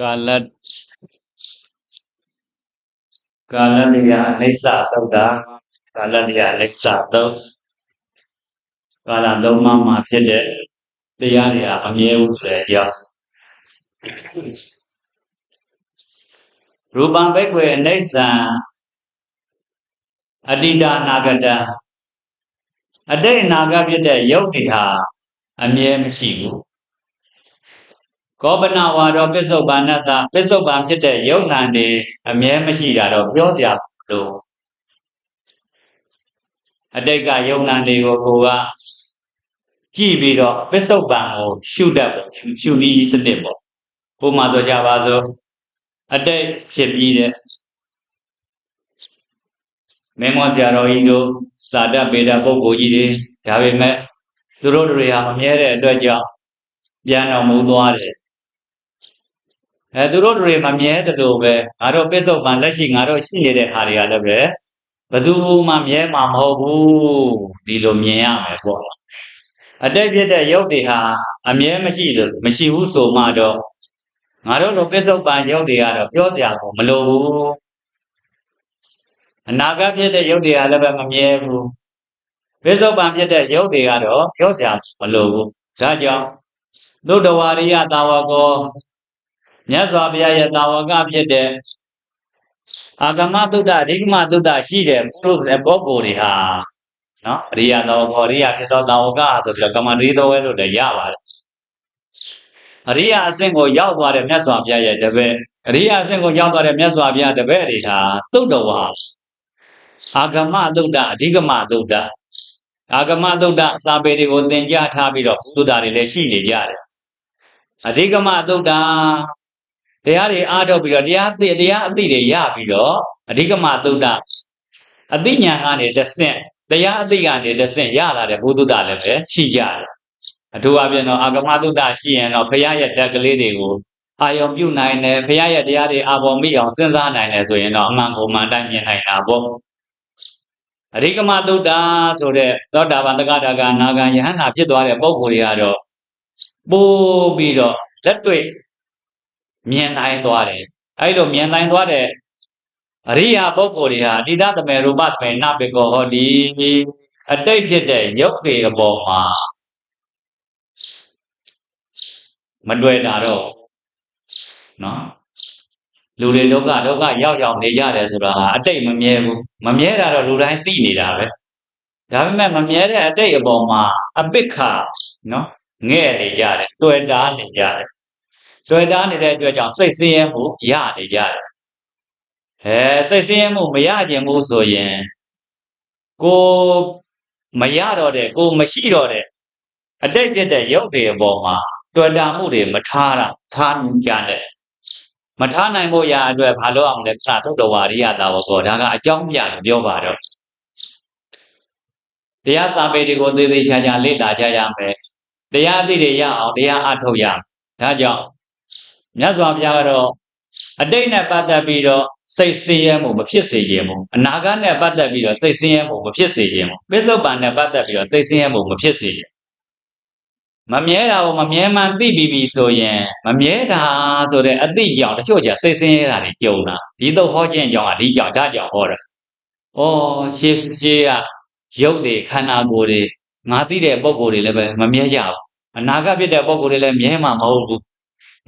ကာလကာလနိယအိဋ္ဌသုတ်တာကာလနိယအိဋ္ဌသုတ်ကာလလုံးမမှာဖြစ်တဲ့တရားတွေအမြဲဘူးဆိုတဲ့အကြောင်းရူပံဘိက္ခွေအိဋ္ဌံအတ္တိတအနာဂတအတိတ်အနာဂတ်ဖြစ်တဲ့ယုတ်တွေဟာအမြဲမရှိဘူး ကောပနာဝါရောပစ္စုပန်နတပစ္စုပန်ဖြစ်တဲ့ယုတ်နံတွေအမြဲမရှိတာတော့ပြောစရာလို့အတိတ်ကယုတ်နံတွေကိုကိုကကြည့်ပြီးတော့ပစ္စုပန်ကိုရှုတတ်ဖို့ရှုနည်းစနစ်ပေါ့ဥပမာဆိုကြပါစို့အတိတ်ဖြစ်ပြီးတဲ့မင်းမောဆရာတော်ကြီးတို့စာတတ်ပေတာပုဂ္ဂိုလ်ကြီးတွေဒါပေမဲ့သူတို့တွေဟာမမြဲတဲ့အတွက်ကြောင့်ပြန်တော်မူသွားတယ် အဲသူတို့တွေမမြဲတယ်လို့ပဲငါတို့ပစ္စုပန်လက်ရှိငါတို့ရှိနေတဲ့ဟာတွေကလည်းပဲဘယ်သူမှမြဲမှာမဟုတ်ဘူးဒီလိုမြင်ရမယ်ပေါ့အတိတ်ဖြစ်တဲ့ရုပ်တွေဟာအမြဲမရှိလို့မရှိဘူးဆိုမှတော့ငါတို့လိုပစ္စုပန်ရုပ်တွေကတော့ပြောစရာကိုမလိုဘူးအနာဂတ်ဖြစ်တဲ့ရုပ်တွေကလည်းပဲမမြဲဘူးပစ္စုပန်ဖြစ်တဲ့ရုပ်တွေကတော့ပြောစရာမလိုဘူးဒါကြောင့်သုတ္တဝါရိယတာဝကော မြတ်စွာဘုရားရဲ့တာဝကဖြစ်တဲ့အာဂမတုဒ္ဒအဓိကမတုဒ္ဒရှိတဲ့ပုရုษပုဂ္ဂိုလ်တွေဟာနော်အရိယတော်ခေါ်ရိယဖြစ်သောတာဝကဆိုပြီးတော့ကမ္မတရီတော်ဝဲလို့လည်းရပါတယ်အရိယအဆင့်ကိုရောက်သွားတဲ့မြတ်စွာဘုရားရဲ့တပည့်အရိယအဆင့်ကိုရောက်သွားတဲ့မြတ်စွာဘုရားတပည့်တွေဟာသုတ္တဝါအာဂမတုဒ္ဒအဓိကမတုဒ္ဒအာဂမတုဒ္ဒစာပေတွေကိုသင်ကြားထားပြီးတော့သုဒ္ဓတွေလည်းရှိနေကြတယ်အဓိကမတုဒ္ဒ တရားတွေအားထုတ်ပြီးတော့တရားသိတရားအသိတွေရပြီးတော့အဓိကမသုဒ္ဓအသိဉာဏ်ကနေတစ်ဆင့်တရားအသိကနေတစ်ဆင့်ရလာတဲ့ဘုဒ္ဓလည်းပဲရှိကြတယ်အထူးအပြင်တော့အာဂမသုဒ္ဓရှိရင်တော့ဖရာရဲ့တက်ကလေးတွေကိုအာယုံပြုနိုင်တယ်ဖရာရဲ့တရားတွေအာဘော်မိအောင်စဉ်းစားနိုင်တယ်ဆိုရင်တော့အမှန်ကိုမှန်တိုင်းမြင်နိုင်တာပေါ့အရိကမသုဒ္ဓဆိုတဲ့သောတာပန်တက္ကတာကနာဂံယဟန္တာဖြစ်သွားတဲ့ပုဂ္ဂိုလ်တွေကတော့ပို့ပြီးတော့လက်တွေ့ မြင်နိုင်သွားတယ်အဲ့လိုမြင်နိုင်သွားတဲ့အရိယာပုဂ္ဂိုလ်တွေဟာအတိဒသမေရူပသမေနဘေကောဟောဒီအတိတ်ဖြစ်တဲ့ရုပ်တွေအပေါ်မှာမတွေ့တာတော့နော်လူတွေဒုက္ခဒုက္ခရောက်ရောက်နေကြတယ်ဆိုတာဟာအတိတ်မမြဲဘူးမမြဲတာတော့လူတိုင်းသိနေတာပဲဒါပေမဲ့မမြဲတဲ့အတိတ်အပေါ်မှာအပိက္ခနော်ငဲ့နေကြတယ်တွေ့တာနေကြတယ် တွေ့တာနေတဲ့အတွက်ကြောင့်စိတ်ဆင်းရဲမှုရနေကြတယ်အဲစိတ်ဆင်းရဲမှုမရခြင်းဘူးဆိုရင်ကိုမရတော့တဲ့ကိုမရှိတော့တဲ့အတိတ်ဖြစ်တဲ့ရုပ်တွေအပေါ်မှာတွေ့တာမှုတွေမထားတာထားကြတယ်မထားနိုင်ဖို့ရာအတွက်ဘာလို့အောင်လဲခဏသုတ္တဝါရိယတာဝကောဒါကအကြောင်းပြပြောပါတော့တရားစာပေတွေကိုသေသေးချာချာလေ့လာကြရမယ်တရားအသိတွေရအောင်တရားအထုတ်ရဒါကြောင့် မြတ်စွာဘုရားကတော့အတိတ်နဲ့ပတ်သက်ပြီးတော့စိတ်ဆင်းရဲမှုမဖြစ်စေခြင်းဘူးအနာဂတ်နဲ့ပတ်သက်ပြီးတော့စိတ်ဆင်းရဲမှုမဖြစ်စေခြင်းဘူးပစ္စုပန်နဲ့ပတ်သက်ပြီးတော့စိတ်ဆင်းရဲမှုမဖြစ်စေခြင်းမမြဲတာကိုမမြဲမှန်သိပြီးပြီဆိုရင်မမြဲတာဆိုတဲ့အသိကြောင့်တချို့ကျစိတ်ဆင်းရဲတာတွေကြုံတာဒီတော့ဟောခြင်းကြောင့်ကဒီကြောင့်ဒါကြောင့်ဟောတာဩရှေးရှေးကရုပ်တွေခန္ဓာကိုယ်တွေငါသိတဲ့ပုံကိုယ်တွေလည်းပဲမမြဲကြဘူးအနာဂတ်ဖြစ်တဲ့ပုံကိုယ်တွေလည်းမြဲမှာမဟုတ်ဘူး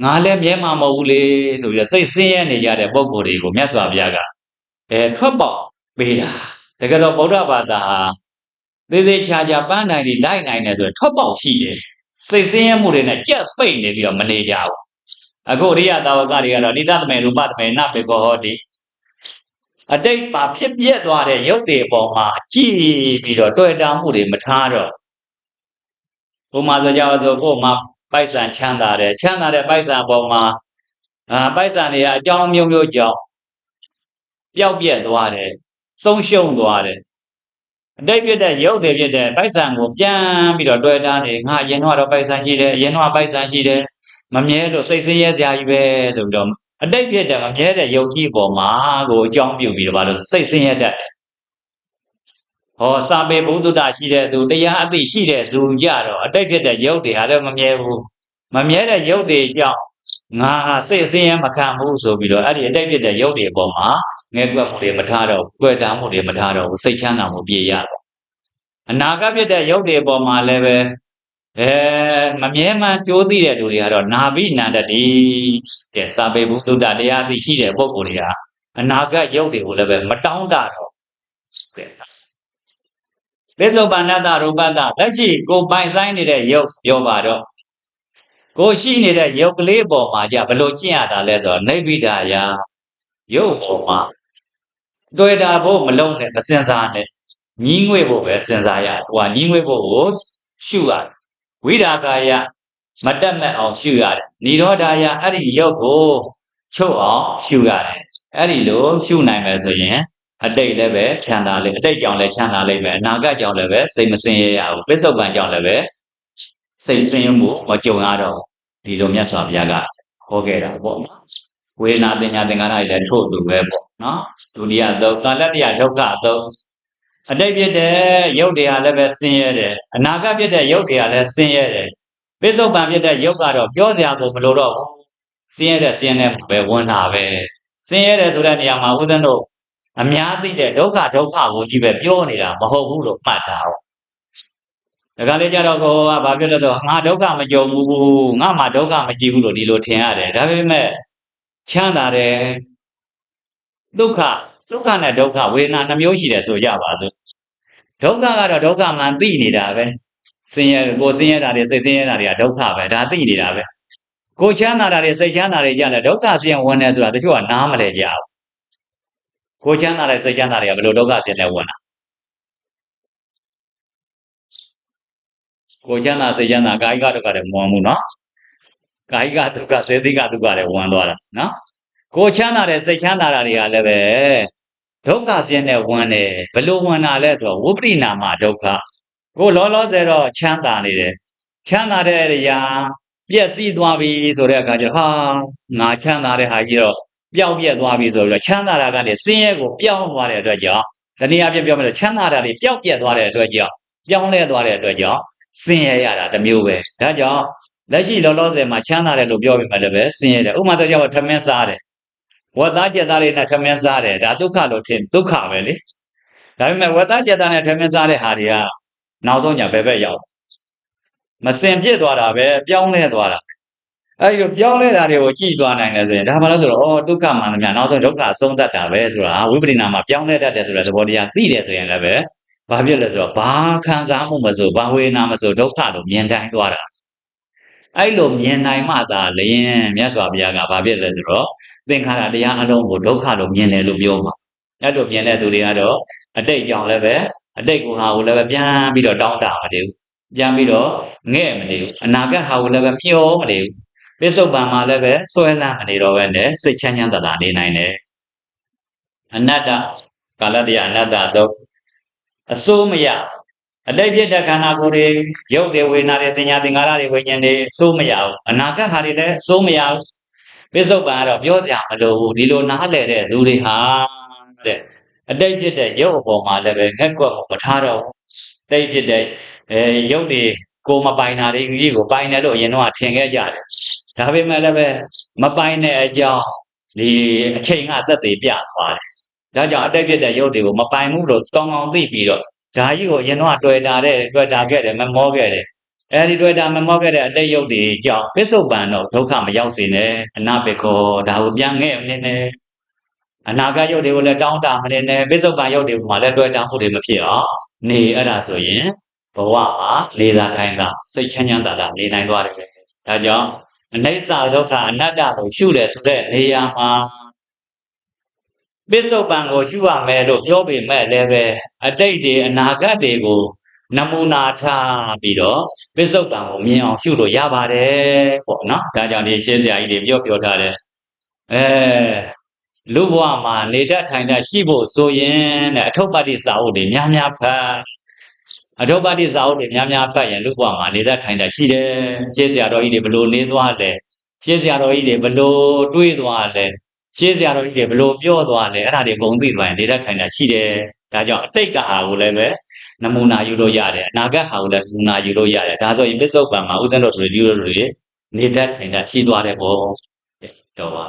ငါလည်းမြဲမှာမဟုတ်ဘူးလေဆိုပြီးတော့စိတ်ဆင်းရဲနေကြတဲ့ပုံကိုယ်တွေကိုမြတ်စွာဘုရားကအဲထွက်ပေါက်ပေးတာတကယ်တော့ဗုဒ္ဓဘာသာဟာသေးသေးချာချာပန်းနိုင်ပြီးလိုက်နိုင်တယ်ဆိုရင်ထွက်ပေါက်ရှိတယ်စိတ်ဆင်းရဲမှုတွေနဲ့ကြက်ပိတ်နေပြီးတော့မနေကြဘူးအခုရိယတာဝကတွေကတော့နိဒသမေရူပသမေနဘေကောဟောတိအတိတ်မှာဖြစ်ပြက်သွားတဲ့ရုပ်တွေပေါ်မှာကြည်ပြီးတော့တွေ့တာမှုတွေမထားတော့ဘုမာဆိုကြပါစို့ကို့မှာ ပိုက်ဆံချမ်းသာတယ်ချမ်းသာတဲ့ပိုက်ဆံပေါ်မှာအာပိုက်ဆံတွေကအကြောင်းမျိုးမျိုးကြောင့်ပျောက်ပြက်သွားတယ်ဆုံးရှုံးသွားတယ်အတိတ်ဖြစ်တဲ့ရုပ်တွေဖြစ်တဲ့ပိုက်ဆံကိုပြန်ပြီးတော့တွေ့တာနေငါအရင်တော့ပိုက်ဆံရှိတယ်အရင်တော့ပိုက်ဆံရှိတယ်မမြဲလို့စိတ်ဆင်းရဲစရာကြီးပဲဆိုပြီးတော့အတိတ်ဖြစ်တဲ့မမြဲတဲ့ယုတ်ကြီးပေါ်မှာကိုအကြောင်းပြုပြီးတော့ဘာလို့စိတ်ဆင်းရဲတတ်တယ် ဟောစာပေဘုဒ္ဓတာရှိတဲ့သူတရားအသိရှိတဲ့သူကြတော့အတိတ်ဖြစ်တဲ့ယုတ်တွေဟာလည်းမမြဲဘူးမမြဲတဲ့ယုတ်တွေကြောင့်ငါဟာစိတ်အစင်းရဲမခံဘူးဆိုပြီးတော့အဲ့ဒီအတိတ်ဖြစ်တဲ့ရုပ်တွေအပေါ်မှာငဲကွက်မှုတွေမထားတော့ဘူးကွယ်တာမှုတွေမထားတော့ဘူးစိတ်ချမ်းသာမှုပြည့်ရတော့အနာဂတ်ဖြစ်တဲ့ရုပ်တွေအပေါ်မှာလည်းပဲအဲမမြဲမှန်ကြိုးသိတဲ့လူတွေကတော့နာဘိနန္တတိတဲ့စာပေဘုသုတ္တတရားသိရှိတဲ့ပုဂ္ဂိုလ်တွေဟာအနာဂတ်ရုပ်တွေကိုလည်းပဲမတောင်းတတော့တဲ့ ပိဿုပန္နတရူပတ္တလက်ရှိကိုပိုင်ဆိုင်နေတဲ့ရုပ်ပြောပါတော့ကိုရှိနေတဲ့ရုပ်ကလေးပေါ်မှာじゃဘယ်လိုကျင့်ရတာလဲဆိုတော့နိဗ္ဗိဒာယရုပ်ပေါ်မှာတွေ့တာဖို့မလုံးနဲ့မစင်စားနဲ့ညီးငွေ့ဖို့ပဲစဉ်းစားရဟိုကညီးငွေ့ဖို့ကိုရှုရတယ်ဝိရာကာယမတက်မဲ့အောင်ရှုရတယ်និရောဓာယအဲ့ဒီရုပ်ကိုချုပ်အောင်ရှုရတယ်အဲ့ဒီလိုရှုနိုင်မယ်ဆိုရင် အတိတ်လည်းပဲချမ်းသာလိမ့်အတိတ်ကြောင့်လည်းချမ်းသာလိမ့်မယ်အနာဂတ်ကြောင့်လည်းပဲစိတ်မစင်ရရဘူးပစ္စုပန်ကြောင့်လည်းပဲစိတ်စင်ရမှုမကြုံရတော့ဒီလိုမြတ်စွာဘုရားကဟောခဲ့တာပေါ့နော်ဝေဒနာတင်ညာသင်္ကာရတွေလည်းထို့တူပဲပေါ့နော်ဒုတိယသုတ်ကာလတ္တယဒုက္ခသုတ်အတိတ်ဖြစ်တဲ့ရုပ်တရားလည်းပဲဆင်းရဲတယ်အနာဂတ်ဖြစ်တဲ့ရုပ်တရားလည်းဆင်းရဲတယ်ပစ္စုပန်ဖြစ်တဲ့ရုပ်ကတော့ပြောစရာကိုမလိုတော့ဘူးဆင်းရဲတဲ့ဆင်းရဲတဲ့ပဲဝင်တာပဲဆင်းရဲတယ်ဆိုတဲ့နေရာမှာဦးဇင်းတို့ အများသိတဲ့ဒုက္ခဒုက္ခကိုကြီးပဲပြောနေတာမဟုတ်ဘူးလို့မှတ်တာဟုတ်ဒါကလေးကြတော့ကိုကဘာပြောလဲဆိုငါဒုက္ခမကြုံဘူးငါမှဒုက္ခမကြည့်ဘူးလို့ဒီလိုထင်ရတယ်ဒါပေမဲ့ချမ်းသာတယ်ဒုက္ခဒုက္ခနဲ့ဒုက္ခဝေဒနာနှမျိုးရှိတယ်ဆိုကြပါစို့ဒုက္ခကတော့ဒုက္ခမှန်သိနေတာပဲဆင်းရဲကိုဆင်းရဲတာတွေစိတ်ဆင်းရဲတာတွေကဒုက္ခပဲဒါသိနေတာပဲကိုချမ်းသာတာတွေစိတ်ချမ်းသာတွေကြတယ်ဒုက္ခဆင်းရဲဝင်တယ်ဆိုတာတချို့ကနားမလဲကြဘူး ကိုချမ်းသာတဲ့စိတ်ချမ်းသာတွေကဘယ်လိုဒုက္ခဆင်းရဲဝင်တာကိုချမ်းသာစိတ်ချမ်းသာကာယကဒုက္ခတွေမဝင်ဘူးနော်ကာယကဒုက္ခစေတိကဒုက္ခတွေဝင်သွားတာနော်ကိုချမ်းသာတဲ့စိတ်ချမ်းသာတာတွေကလည်းပဲဒုက္ခဆင်းရဲဝင်တယ်ဘယ်လိုဝင်တာလဲဆိုတော့ဝိပရိနာမဒုက္ခကိုလောလောဆယ်တော့ချမ်းသာနေတယ်ချမ်းသာတဲ့အရာပျက်စီးသွားပြီဆိုတဲ့အခါကျတော့ဟာငါချမ်းသာတဲ့ဟာကြီးတော့ ပျောက်ပြက်သွားပြီဆိုတော့ချမ်းသာတာကနေဆင်းရဲကိုပြောင်းသွားတဲ့အတွက်ကြောင့်တနည်းအားဖြင့်ပြောမယ်ဆိုချမ်းသာတာတွေပျောက်ပြက်သွားတဲ့အတွက်ကြောင့်ပြောင်းလဲသွားတဲ့အတွက်ကြောင့်ဆင်းရဲရတာတစ်မျိုးပဲဒါကြောင့်လက်ရှိလောလောဆယ်မှာချမ်းသာတယ်လို့ပြောပြမယ်လည်းပဲဆင်းရဲတယ်ဥပမာဆိုကြတော့ထမင်းစားတယ်ဝတ်သားကြက်သားလေးနဲ့ထမင်းစားတယ်ဒါဒုက္ခလို့ထင်ဒုက္ခပဲလေဒါပေမဲ့ဝတ်သားကြက်သားနဲ့ထမင်းစားတဲ့ဟာတွေကနောက်ဆုံးညာဘယ်ဘက်ရောက်မစင်ဖြစ်သွားတာပဲပြောင်းလဲသွားတာ အဲ့ဒီပြောင်းလဲတာတွေကိုကြည့်သွားနိုင်တယ်ဆိုရင်ဒါမှလည်းဆိုတော့ဩဒုက္ခမှန်သမျှနောက်ဆုံးဒုက္ခအဆုံးတတ်တာပဲဆိုတာဝိပရိနာမှာပြောင်းလဲတတ်တယ်ဆိုတဲ့သဘောတရားသိတယ်ဆိုရင်လည်းပဲဘာဖြစ်လဲဆိုတော့ဘာခံစားမှုမဆိုဘာဝေဒနာမဆိုဒုက္ခလို့မြင်တိုင်းသွားတာအဲ့လိုမြင်နိုင်မှသာလျင်မြတ်စွာဘုရားကဘာဖြစ်လဲဆိုတော့သင်္ခါရတရားအလုံးကိုဒုက္ခလို့မြင်တယ်လို့ပြောမှာအဲ့လိုမြင်တဲ့သူတွေကတော့အတိတ်ကြောင့်လည်းပဲအတိတ်ကိုဟာကိုလည်းပဲပြန်ပြီးတော့တောင်းတမတည်ဘူးပြန်ပြီးတော့ငဲ့မနေဘူးအနာဂတ်ဟာကိုလည်းပဲမျောမနေဘူး ပစ္စုပန်မှာလည်းပဲဆွဲလန်းမနေတော့ပဲနဲ့စိတ်ချမ်းချမ်းသာသာနေနိုင်တယ်အနတ္တကာလတရားအနတ္တဆိုအစိုးမရအတိတ်ဖြစ်တဲ့ခန္ဓာကိုယ်တွေရုပ်တွေဝေဒနာတွေသင်ညာသင်္ကာရတွေဝိညာဉ်တွေအစိုးမရဘူးအနာဂတ်ဟာတွေလည်းအစိုးမရဘူးပစ္စုပန်ကတော့ပြောစရာမလိုဘူးဒီလိုနားလည်တဲ့လူတွေဟာတဲ့အတိတ်ဖြစ်တဲ့ရုပ်အပေါ်မှာလည်းပဲငက်ကွက်ကိုမထားတော့ဘူးတိတ်ဖြစ်တဲ့အဲရုပ်တွေ ကိုမပိုင်တာတွေကြီးကိုပိုင်တယ်လို့အရင်တော့ထင်ခဲ့ကြတယ်ဒါပေမဲ့လည်းပဲမပိုင်တဲ့အကြောင်းဒီအချိန်ကသက်သေပြသွားတယ်ဒါကြောင့်အတိတ်ဖြစ်တဲ့ရုပ်တွေကိုမပိုင်ဘူးလို့တောင်းအောင်သိပြီးတော့ဓာကြီးကိုအရင်တော့တွေ့တာတဲ့တွေ့တာခဲ့တယ်မမောခဲ့တယ်အဲဒီတွေ့တာမမောခဲ့တဲ့အတိတ်ရုပ်တွေကြောင့်ပစ္စုပန်တော့ဒုက္ခမရောက်စေနဲ့အနာပေခောဒါကိုပြန်ခဲ့နေနေအနာဂတ်ရုပ်တွေကိုလည်းတောင်းတမနေနဲ့ပစ္စုပန်ရုပ်တွေကိုမှလည်းတွေ့တာမှုတွေမဖြစ်အောင်နေအဲ့ဒါဆိုရင် ဘဝမှာလေးစားတိုင်းကစိတ်ချမ်းချမ်းသာသာနေနိုင်သွားတယ်ဒါကြောင့်အနိစ္စဒုက္ခအနတ္တကိုရှုတယ်ဆိုတဲ့နေရာမှာပစ္စုပန်ကိုရှုရမယ်လို့ပြောပေမဲ့လည်းပဲအတိတ်တွေအနာဂတ်တွေကိုနမူနာထားပြီးတော့ပစ္စုပန်ကိုမြင်အောင်ရှုလို့ရပါတယ်ပေါ့နော်ဒါကြောင့်ဒီရှင်းစရာကြီးတွေပြောပြောထားတယ်အဲလူဘဝမှာနေတတ်ထိုင်တတ်ရှိဖို့ဆိုရင်တဲ့အထုပ်ပတ္တိစာအုပ်တွေများများဖတ် အထုပ်ပတ္တိစာအုပ်တွေများများဖတ်ရင်လူဘဝမှာနေတတ်ထိုင်တတ်ရှိတယ်ရှင်းစရာတော်ကြီးတွေဘလို့နေသွားလဲရှင်းစရာတော်ကြီးတွေဘလို့တွေးသွားလဲရှင်းစရာတော်ကြီးတွေဘလို့ပြောသွားလဲအဲ့ဒါတွေအကုန်သိသွားရင်နေတတ်ထိုင်တတ်ရှိတယ်ဒါကြောင့်အတိတ်ကဟာကိုလည်းပဲနမူနာယူလို့ရတယ်အနာဂတ်ဟာကိုလည်းနမူနာယူလို့ရတယ်ဒါဆိုရင်ပစ္စုပန်မှာဥစ္စံတော်ဆိုယူလို့ရနေတတ်ထိုင်တတ်ရှိသွားတယ်ပေါ့တော်ပါ